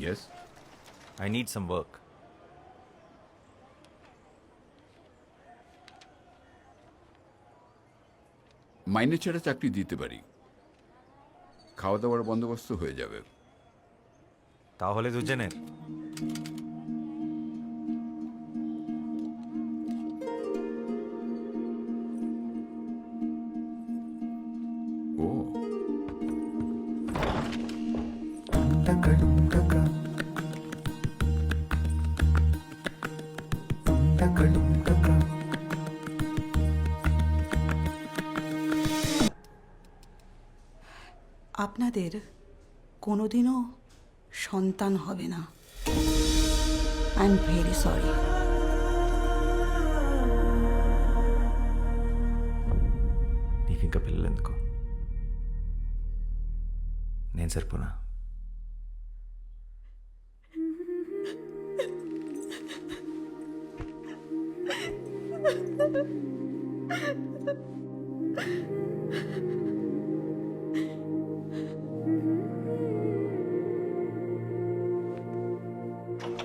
Yes? I need some work. মাইনে ছাড়া চাকরি দিতে পারি খাওয়া দাওয়ার বন্দোবস্ত হয়ে যাবে তাহলে দুজনের আপনাদের কোনোদিনও সন্তান হবে না আই এম ভেরি সরি నీకు ఇంకా పిల్లలు ఎందుకు నేను సరిపోనా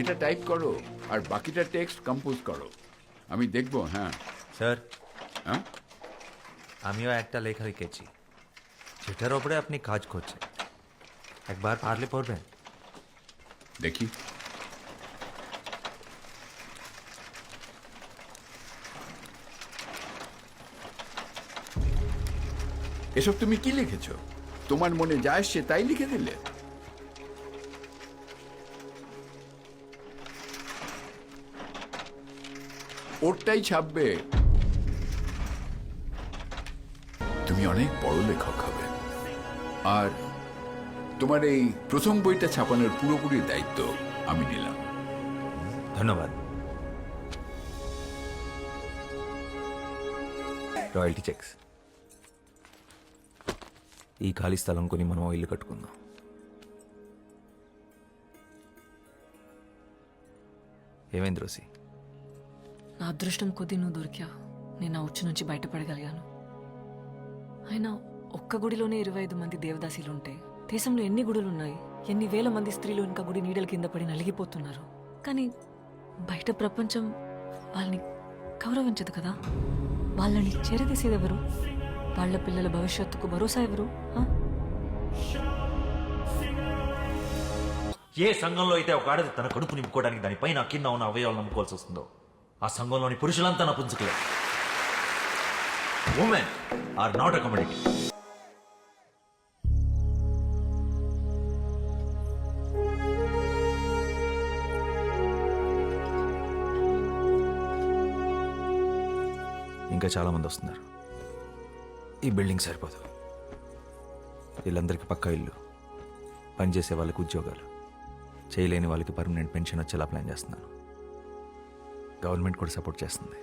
এটা টাইপ করো আর বাকিটা টেক্সট কম্পোজ করো। আমি দেখব হ্যাঁ। স্যার। হ্যাঁ? আমিও একটা লেখা লিখেছি। সেটার ওপরে আপনি কাজ করছেন। একবার পারলে পড়বেন। দেখি। এসব তুমি কি লিখেছো? তোমার মনে যা আসছে তাই লিখে দিলে ওরটাই ছাপবে তুমি অনেক বড় লেখক হবে আর তোমার এই প্রথম বইটা ছাপানোর পুরোপুরি দায়িত্ব আমি নিলাম ধন্যবাদ రాయల్టీ చెక్స్ ఈ ఖాళీ స్థలం కొని మనం ఓ ఇల్లు కట్టుకుందాం ఏమైంది రోసి నా అదృష్టం కొద్దీ నువ్వు దొరికా నేను ఆ ఉచ్చు నుంచి బయటపడగలిగాను. అయినా ఒక్క గుడిలోనే ఇరవై ఐదు మంది దేవదాసీలు ఉంటే దేశంలో ఎన్ని గుడులు ఉన్నాయి ఎన్ని వేల మంది స్త్రీలు ఇంకా గుడి నీడల కింద పడి నలిగిపోతున్నారు. కానీ బయట ప్రపంచం వాళ్ళని గౌరవించదు కదా? వాళ్ళని చేరదీసేది ఎవరు వాళ్ళ పిల్లల భవిష్యత్తుకు భరోసా ఎవరు? ఏ సంఘంలో అయితే ఒక ఆడది తన కడుపు నింపుకోవడానికి దానిపైన కింద ఉన్న అవయవాలు నమ్ముకోవాల్సి వస్తుందో? ఆ సంఘంలోని పురుషులంతా నపుంచుకలే women are not a community ఇంకా చాలామంది వస్తున్నారు. ఈ బిల్డింగ్ సరిపోదు. వీళ్ళందరికీ పక్కా ఇల్లు. పనిచేసే వాళ్ళకి ఉద్యోగాలు. చేయలేని వాళ్ళకి పర్మనెంట్ పెన్షన్ వచ్చేలా ప్లాన్ చేస్తున్నాను. గవర్నమెంట్ కూడా సపోర్ట్ చేస్తుంది?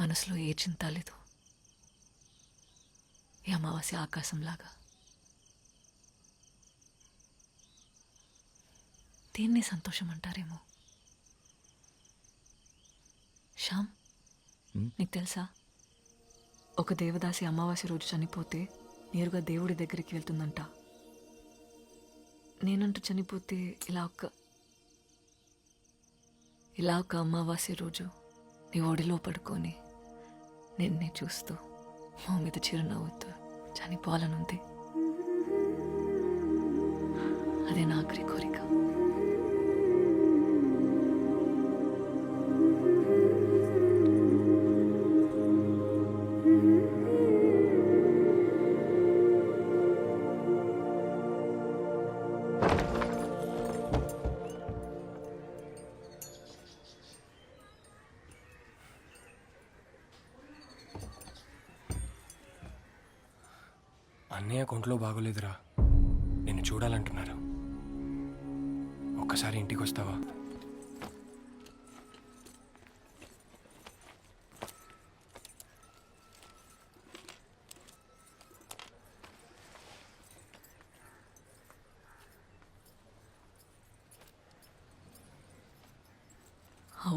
మనసులో ఏ చింత లేదు. ఈ అమావాస్య ఆకాశంలాగా. దీన్ని సంతోషం అంటారేమో? శ్యామ్ నీకు తెలుసా? ఒక దేవదాసి అమావాస్య రోజు చనిపోతే నేరుగా దేవుడి దగ్గరికి వెళ్తుందంట. నేనంటూ చనిపోతే ఇలా ఒక ఇలా ఒక అమావాస్య రోజు నీ ఒడిలో పడుకొని నిన్నే చూస్తూ మా మీద చిరునవ్వుతూ చనిపోవాలనుంది. అదే నా ఆఖరి కోరిక. అన్నయ్య కొంట్లో బాగోలేదురా. నిన్ను చూడాలంటున్నారు. ఒక్కసారి ఇంటికి వస్తావా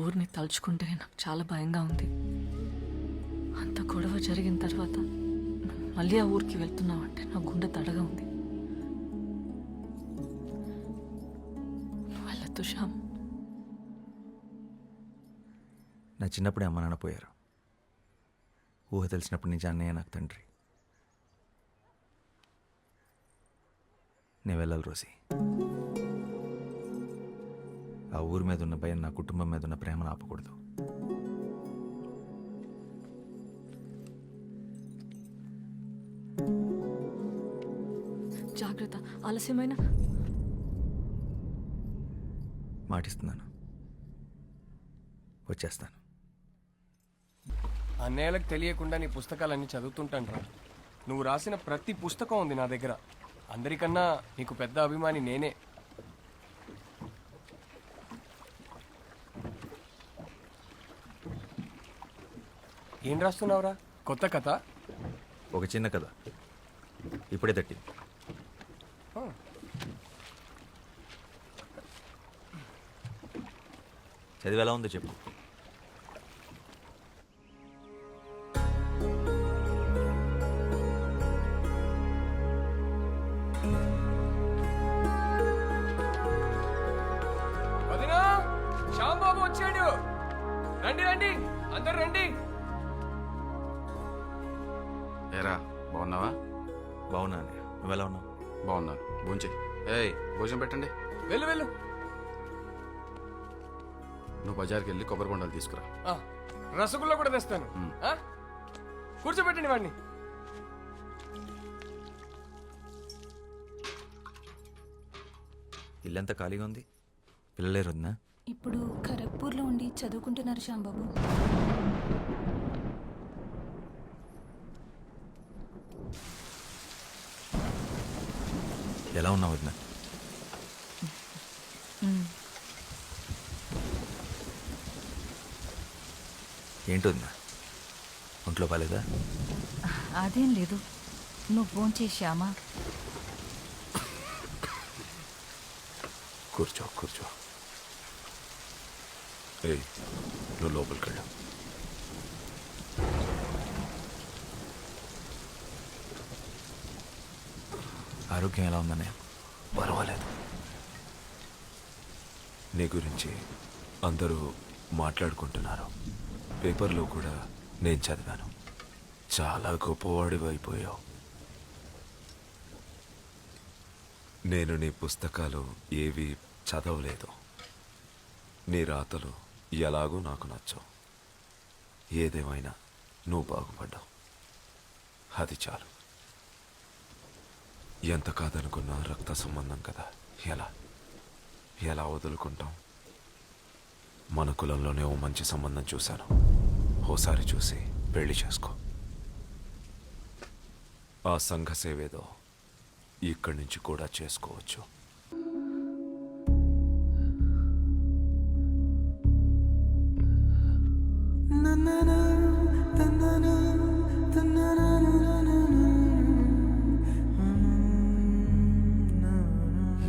ఊరిని తలుచుకుంటే నాకు చాలా భయంగా ఉంది. అంత గొడవ జరిగిన తర్వాత మళ్ళీ ఆ ఊరికి వెళ్తున్నావంటే నా గుండె తడగా ఉంది. నువ్వు వెళ్ళొద్దు శ్యామ్. నా చిన్నప్పుడే అమ్మ నాన్న పోయారు. ఊహ తెలిసినప్పటి నుంచి అన్నయ్య నాకు తండ్రి. నేను వెళ్ళాలి రోజీ ఆ ఊరి మీద ఉన్న భయం నా కుటుంబం మీద ఉన్న ప్రేమను ఆపకూడదు. జాగ్రత్త ఆలస్యమైన. మాటిస్తున్నాను. వచ్చేస్తాను. అన్నయ్యలకు తెలియకుండా నీ పుస్తకాలన్నీ చదువుతుంటాను రా. నువ్వు రాసిన ప్రతి పుస్తకం ఉంది నా దగ్గర. అందరికన్నా నీకు పెద్ద అభిమాని నేనే. ఏం రాస్తున్నావురా? కొత్త కథ? ఒక చిన్న కథ. ఇప్పుడే తట్టింది చదివి ఎలా ఉందో చెప్పు. వదినా శ్యాంబాబు వచ్చాడు. రండి రండి. అందరు రండి. భోజనం పెట్టండి. వెళ్ళు వెళ్ళు. నువ్వు బజార్కి వెళ్ళి కొబ్బరి బొండాలు తీసుకురా. ఆ, రసగుల్లా కూడా తెస్తాను. ఆ? కూర్చోబెట్టండి వాడిని. ఇల్లంతా ఖాళీగా ఉంది. పిల్లలేరు వదినా ఇప్పుడు ఖరగ్పూర్లో ఉండి చదువుకుంటున్నారు శ్యాంబాబు ఎలా ఉన్నావు వదినా? ఏంటి వదినా ఒంట్లో బాలేదా? అదేం లేదు. నువ్వు ఫోన్ చేశామా కూర్చో కూర్చో. ఏయ్ నువ్వు లోపలికి వెళ్ళు ఆరోగ్యం ఎలా ఉందన్నయ్య పర్వాలేదు. నీ గురించి అందరూ మాట్లాడుకుంటున్నారు. పేపర్లో కూడా నేను చదివాను. చాలా గొప్పవాడివి అయిపోయావు. నేను నీ పుస్తకాలు ఏవి చదవలేదు. నీ రాతలు ఎలాగూ నాకు నచ్చవు. ఏదేమైనా నువ్వు బాగుపడ్డావు. అది చాలు. ఎంత కాదనుకున్నా రక్త సంబంధం కదా. ఎలా? ఎలా వదులుకుంటాం? మన కులంలోనే ఓ మంచి సంబంధం చూశాను. ఓసారి చూసి పెళ్ళి చేసుకో. ఆ సంఘ సేవేదో ఇక్కడి నుంచి కూడా చేసుకోవచ్చు.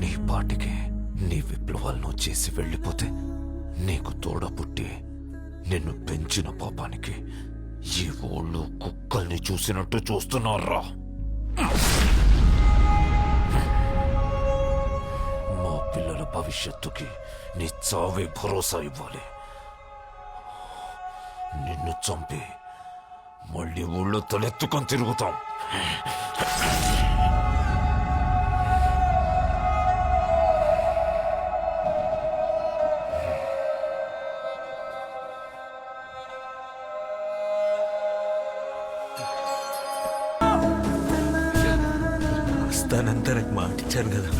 నీ పాటికి నీ విప్లవాలను చేసి వెళ్ళిపోతే నీకు తోడ పుట్టి నిన్ను పెంచిన పాపానికి ఈ ఓళ్ళు కుక్కల్ని చూసినట్టు చూస్తున్నారా? మా పిల్లల భవిష్యత్తుకి నీ చావే భరోసా ఇవ్వాలి. నిన్ను చంపి మళ్ళీ ఊళ్ళో తలెత్తుకొని తిరుగుతాం. వస్తానంతా నాకు మాట ఇచ్చాను కదా.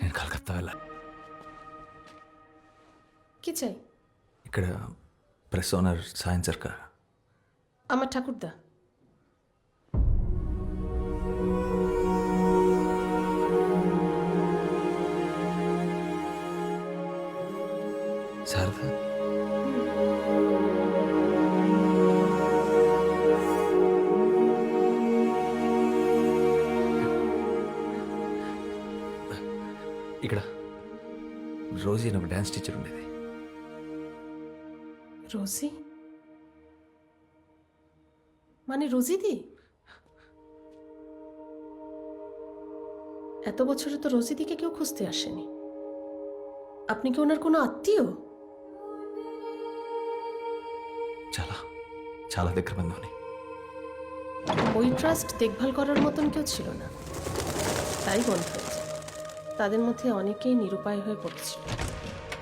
నేను కలకత్తా వెళ్ళా. ఇక్కడ ప్రెస్ ఓనర్ సాయం సర్కార్ আমার ঠাকুরদা శారదా ఇక్కడ రోజీ నాకు డ్యాన్స్ టీచర్ ఉండేది রোজি মানে রোজিদি এত বছরে তো রোজিদিকে কেউ খুঁজতে আসেনি আপনি কি ওনার কোনো আত্মীয় చాలా చాలా దగ్గర బంధువుని ওই ট্রাস্ট দেখভাল করার মতন কেউ ছিল না তাই বন্ধ হয়েছে তাদের মধ্যে অনেকেই নিরুপায় হয়ে পড়েছিল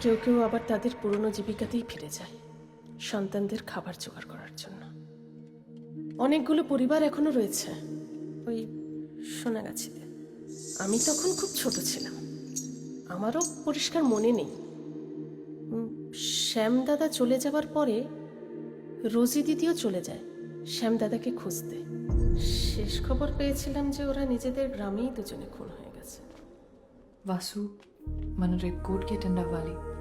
কেউ কেউ আবার তাদের পুরনো জীবিকাতেই ফিরে যায় সন্তানদের খাবার জোগাড় করার জন্য। অনেকগুলো পরিবার এখনও রয়েছে। ওই সোনাগাছিতে। আমি তখন খুব ছোট ছিলাম। আমারও পরিষ্কার মনে নেই। শ্যামদাদা চলে যাওয়ার পরে রোজি দিদিও চলে যায় শ্যামদাদাকে খুঁজতে। শেষ খবর পেয়েছিলাম যে ওরা নিজেদের গ্রামেই দুজনে খুন হয়ে গেছে। বাসু মানে রেকর্ড কেটেন্ডা বালি